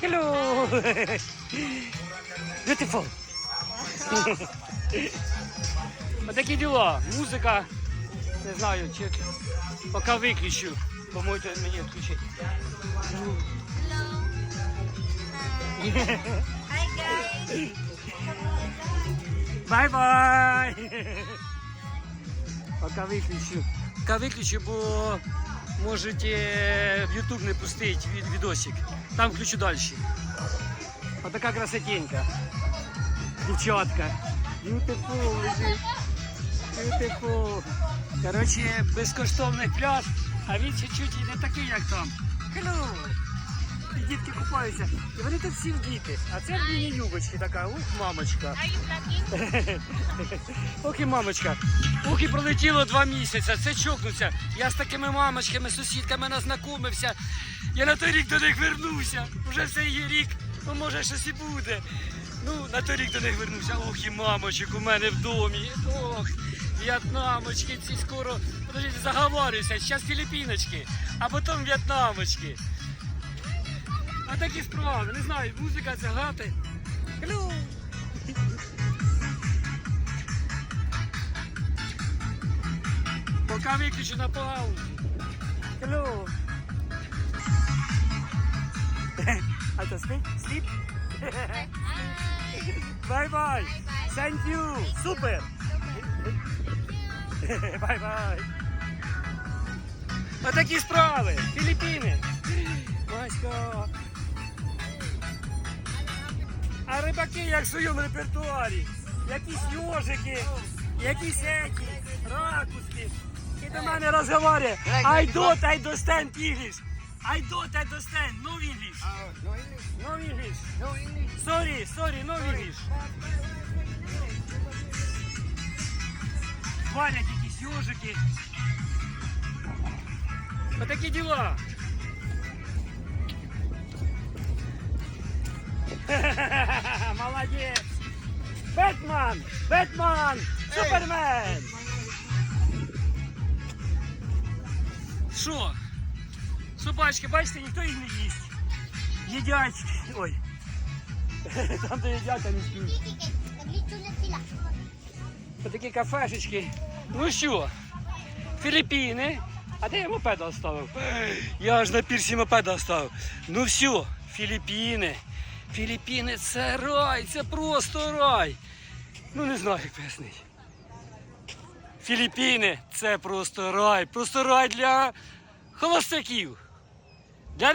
Hello. Beautiful. Отакі діла. Музика. Не знаю, чи поки виключу. Помойте мені відключити. Hi guys. Бай-бай! Пока виключу. Пока виключу, бо можете в YouTube не пустить від- відосик. Там включу далі. Отака красотенька. Дівчатка. Beautiful лежить. Коротше, безкоштовний пляж, а він чуть-чуть не такий, як там. Hello! Дітки купаються. І вони тут всі діти. А це в мені юбочки така. Ух, мамочка. Ох і мамочка. Ох і пролетіло два місяці. Це чокнуться. Я з такими мамочками, сусідками назнакомився. Я на той рік до них вернувся. Уже все є рік, ну може щось і буде. Ну, на той рік до них вернувся. Ох і мамочок у мене в домі. Ох, в'єтнамочки ці скоро. Подождите, заговорюся. Зараз філіпіночки, а потім в'єтнамочки. А такі справи, не знаю, музика грати. Hello. Пока виключу на паузу. Hello. А то спи? Сліп? Бай-бай. Thank you. Супер. Бай-бай. Отакі справи. Філіппіни. Масько. А рибаки як в своєму репертуарі. Якісь йожики, якісь еті, ракуски. І до мене розговорює. I don't understand English. I don't understand. No English. no English. No English. No English. Sorry, sorry, no English. Валять якісь йожики. Отакі діла. Молодець. Бетман! Бетман! Супермен! Що? Собачки, бачите, ніхто їх не їсть. Їдять. Ой. Там, де їдять, а не спіють. Такі кафешечки. Ну що, Філіппіни. А де я мопеда оставив? Я аж на пірсі мопеда оставив. Ну все, Філіппіни. Філіппіни це рай, це просто рай. Ну не знаю, як пояснити. Філіппіни це просто рай. Просто рай для холостяків. Для